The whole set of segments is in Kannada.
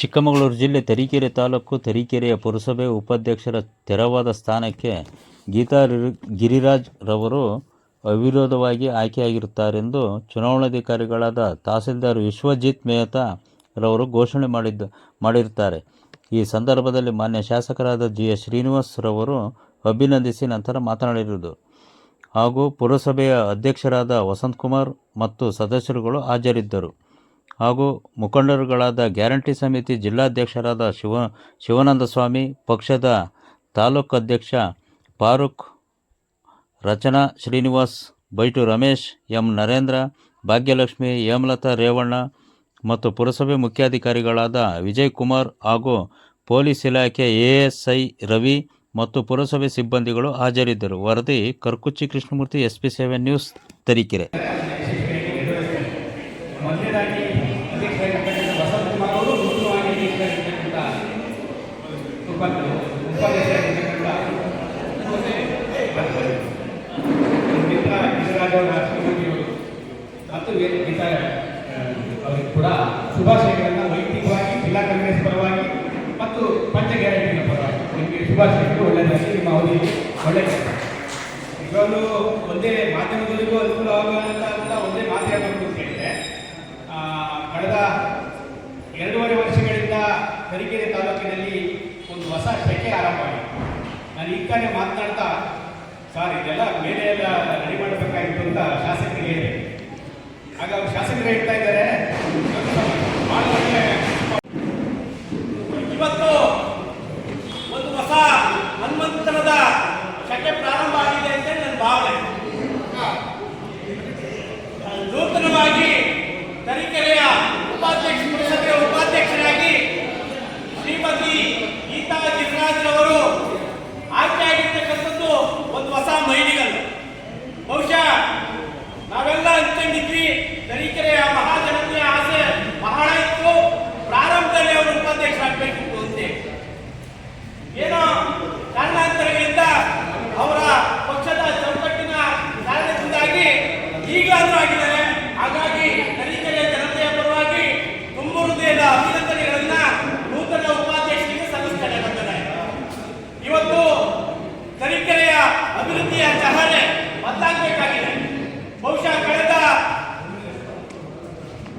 ಚಿಕ್ಕಮಗಳೂರು ಜಿಲ್ಲೆ ತರೀಕೆರೆ ತಾಲೂಕು ತರೀಕೆರೆಯ ಪುರಸಭೆ ಉಪಾಧ್ಯಕ್ಷರ ತೆರವಾದ ಸ್ಥಾನಕ್ಕೆ ಗೀತಾ ಗಿರಿರಾಜ್ ರವರು ಅವಿರೋಧವಾಗಿ ಆಯ್ಕೆಯಾಗಿರುತ್ತಾರೆಂದು ಚುನಾವಣಾಧಿಕಾರಿಗಳಾದ ತಹಸೀಲ್ದಾರ್ ವಿಶ್ವಜಿತ್ ಮೆಹ್ತಾ ರವರು ಘೋಷಣೆ ಮಾಡಿದ್ದು, ಮಾಡಿರುತ್ತಾರೆ. ಈ ಸಂದರ್ಭದಲ್ಲಿ ಮಾನ್ಯ ಶಾಸಕರಾದ ಜಿ ಎಸ್ ಶ್ರೀನಿವಾಸ್ ರವರು ಅಭಿನಂದಿಸಿ ನಂತರ ಮಾತನಾಡಿರುವುದು. ಹಾಗೂ ಪುರಸಭೆಯ ಅಧ್ಯಕ್ಷರಾದ ವಸಂತಕುಮಾರ್ ಮತ್ತು ಸದಸ್ಯರುಗಳು ಹಾಜರಿದ್ದರು. ಹಾಗೂ ಮುಖಂಡರುಗಳಾದ ಗ್ಯಾರಂಟಿ ಸಮಿತಿ ಜಿಲ್ಲಾಧ್ಯಕ್ಷರಾದ ಶಿವ, ಶಿವಾನಂದ ಸ್ವಾಮಿ, ಪಕ್ಷದ ತಾಲೂಕು ಅಧ್ಯಕ್ಷ ಫಾರೂಕ್, ರಚನಾ ಶ್ರೀನಿವಾಸ್, ಬೈಟು ರಮೇಶ್, ಎಂ ನರೇಂದ್ರ, ಭಾಗ್ಯಲಕ್ಷ್ಮಿ, ಹೇಮಲತಾ ರೇವಣ್ಣ ಮತ್ತು ಪುರಸಭೆ ಮುಖ್ಯಾಧಿಕಾರಿಗಳಾದ ವಿಜಯ್ ಕುಮಾರ್ ಹಾಗೂ ಪೊಲೀಸ್ ಇಲಾಖೆ ಎಎಸ್ಐ ರವಿ ಮತ್ತು ಪುರಸಭೆ ಸಿಬ್ಬಂದಿಗಳು ಹಾಜರಿದ್ದರು. ವರದಿ Karkuchchi Krishnamurthy S P seven news Tarikere. ಅಧ್ಯಕ್ಷರಾಗಿರ್ತಕ್ಕಂಥ Vasanthakumar ಅವರು ನೂತನವಾಗಿ ಅಧ್ಯಕ್ಷರಾಗಿರ್ತಕ್ಕಂಥ ಉಪ ಉಪಾಧ್ಯಕ್ಷರಾಗಿರ್ತಕ್ಕಂಥ ಮಿತ್ರ ಗಿರಿರಾಜ್ ಅವರ ಶ್ರೀಮತಿಯವರು ಮತ್ತು ಗೀತಾ ಅವರಿಗೆ ಕೂಡ ಶುಭಾಶಯಗಳನ್ನು ವೈಯಕ್ತಿಕವಾಗಿ ಜಿಲ್ಲಾ ಪರವಾಗಿ ಮತ್ತು ಪಂಚ ಪರವಾಗಿ ನಿಮಗೆ ಶುಭಾಶಯಗಳು. ಒಳ್ಳೆಯದಾಗಿ ನಿಮ್ಮ ಅವಧಿಯಲ್ಲಿ ಒಳ್ಳೆಯ ನಿಜವಾಗ್ಲೂ ಒಂದೇ ಮಾಧ್ಯಮದವರಿಗೂ ಅನುಕೂಲವಾಗುವಂತ ಅಂತ ಒಂದೇ ಮಾಧ್ಯಮ ಅಂತ ಹೇಳಿದ್ರೆ ಆ, ಕಳೆದ ಎರಡೂವರೆ ವರ್ಷಗಳಿಂದ ತರೀಕೆರೆ ತಾಲೂಕಿನಲ್ಲಿ ಒಂದು ಹೊಸ ಶೆಕೆ ಆರಂಭ ನಾನು ಈ ತಾನೇ ಮಾತನಾಡ್ತಾ ಸಾರ್, ಇದೆಲ್ಲ ಮೇಲೆ ಎಲ್ಲ ರೆಡಿ ಮಾಡಬೇಕಾಗಿತ್ತು ಅಂತ ಶಾಸಕರಿಗೆ ಹೇಳಿ ಆಗ ಅವ್ರು ಶಾಸಕರು ಹೇಳ್ತಾ ಇದ್ದಾರೆ ಇವತ್ತು ತರೀಕೆರೆಯ ಅಭಿವೃದ್ಧಿಯ ಚಹರೆ ಮತ್ತಾಗಬೇಕಾಗಿದೆ. ಬಹುಶಃ ಕಳೆದ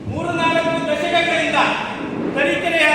ಮೂರು ನಾಲ್ಕು ದಶಕಗಳಿಂದ ತರೀಕೆರೆಯ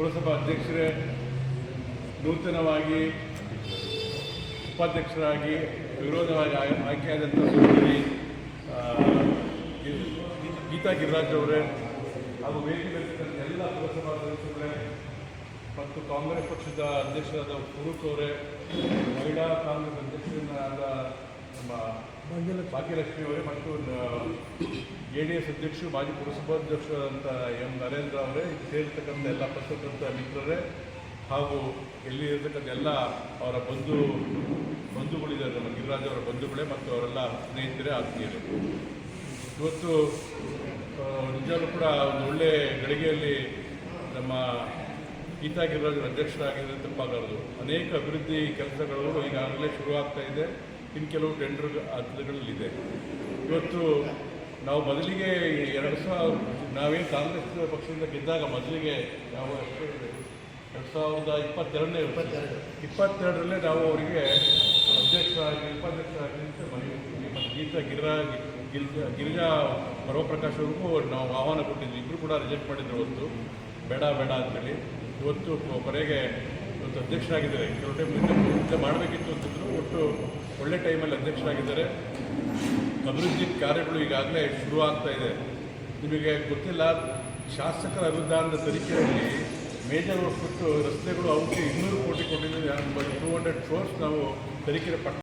ಪುರಸಭಾ ಅಧ್ಯಕ್ಷರೇ, ನೂತನವಾಗಿ ಉಪಾಧ್ಯಕ್ಷರಾಗಿ ವಿರೋಧವಾಗಿ ಆಯ್- ಆಯ್ಕೆಯಾದಂಥ ಸಹೋದರಿ ಗೀತಾ ಗಿರಿರಾಜ್ ಅವರೇ ಹಾಗೂ ವೇದಿಕೆಯಲ್ಲಿರ್ತಕ್ಕಂಥ ಎಲ್ಲ ಪುರಸಭಾ ಸದಸ್ಯರೇ ಮತ್ತು ಕಾಂಗ್ರೆಸ್ ಪಕ್ಷದ ಅಧ್ಯಕ್ಷರಾದ ಫರೂಕ್ ಅವರೇ, ಮಹಿಳಾ ಕಾಂಗ್ರೆಸ್ ಅಧ್ಯಕ್ಷರಾದ ನಮ್ಮ ಭಾಗ್ಯಲಕ್ಷ್ಮಿ ಅವರೇ ಮತ್ತು ಜೆ ಡಿ ಎಸ್ ಅಧ್ಯಕ್ಷರು ಮಾಜಿ ಪುರಸಭಾಧ್ಯಕ್ಷರಾದಂಥ ಎಂ. ನರೇಂದ್ರ ಅವರೇ ಸೇರಿರ್ತಕ್ಕಂಥ ಎಲ್ಲ ಪತ್ರಕರ್ತ ಮಿತ್ರರೇ ಹಾಗೂ ಇಲ್ಲಿ ಇರತಕ್ಕಂಥ ಎಲ್ಲ ಅವರ ಬಂಧು ಬಂಧುಗಳಿದ್ದಾರೆ ನಮ್ಮ ಗಿರಿರಾಜ್ ಅವರ ಬಂಧುಗಳೇ ಮತ್ತು ಅವರೆಲ್ಲ ಸ್ನೇಹಿತರೇ ಆತ್ಮೀಯರು. ಇವತ್ತು ಆ, ನಿಜವಾಗ್ಲೂ ಕೂಡ ಒಂದು ಒಳ್ಳೆಯ ಗಳಿಗೆಯಲ್ಲಿ ನಮ್ಮ ಗೀತಾ ಗಿರಿರಾಜರ ಅಧ್ಯಕ್ಷರಾಗಿದ್ದರೆ ಅನೇಕ ಅಭಿವೃದ್ಧಿ ಕೆಲಸಗಳು ಈಗಾಗಲೇ ಶುರುವಾಗ್ತಾ ಇದೆ. ಇನ್ನು ಕೆಲವು ಟೆಂಡರ್ ಹಂತಗಳಲ್ಲಿದೆ ಇವತ್ತು ನಾವು ಮೊದಲಿಗೆ ಎರಡು ಸಾವಿರ ನಾವೇನು ಕಾಂಗ್ರೆಸ್ ಪಕ್ಷದಿಂದ ಗೆದ್ದಾಗ ಮೊದಲಿಗೆ ನಾವು ಎರಡು ಸಾವಿರದ ಇಪ್ಪತ್ತೆರಡನೇ ಇಪ್ಪತ್ತೆರಡು ಇಪ್ಪತ್ತೆರಡರಲ್ಲೇ ನಾವು ಅವರಿಗೆ ಅಧ್ಯಕ್ಷರಾಗಿ, ಉಪಾಧ್ಯಕ್ಷರಾಗಿ ಅಂತ ಮತ್ತು ಗೀತಾ ಗಿರಿರಾ ಗಿಲ್ ಗಿರಿಜಾ ಪರ್ವಪ್ರಕಾಶ್ ಅವ್ರಿಗೂ ನಾವು ಆಹ್ವಾನ ಕೊಟ್ಟಿದ್ವಿ. ಇಬ್ಬರು ಕೂಡ ರಿಜೆಕ್ಟ್ ಮಾಡಿದ್ರು ಇವತ್ತು ಬೇಡ ಬೇಡ ಅಂತೇಳಿ ಇವತ್ತು ಕೊನೆಗೆ ಇವತ್ತು ಅಧ್ಯಕ್ಷರಾಗಿದ್ದಾರೆ. ಕೆಲವು ಟೈಮ್ ಮಾಡಬೇಕಿತ್ತು ಅಂತಿದ್ರು. ಒಟ್ಟು ಒಳ್ಳೆ ಟೈಮಲ್ಲಿ ಅಧ್ಯಕ್ಷರಾಗಿದ್ದಾರೆ. ಅಭಿವೃದ್ಧಿ ಕಾರ್ಯಗಳು ಈಗಾಗಲೇ ಆಗ್ತಾ ಇದೆ. ನಿಮಗೆ ಗೊತ್ತಿಲ್ಲ, ಶಾಸಕರ ಅನುದಾನದ ತನಿಖೆಯಲ್ಲಿ ಮೇಜರ್ ಕೊಟ್ಟು ರಸ್ತೆಗಳು ಅವಕ್ಕೆ ಇನ್ನೂರು ಕೋಟಿ ಕೊಟ್ಟಿದ್ದೀವಿ ಟೂ ಹಂಡ್ರೆಡ್ ಕ್ರೋರ್ಸ್ ನಾವು ತನಿಖೆ ಪಟ್ಟ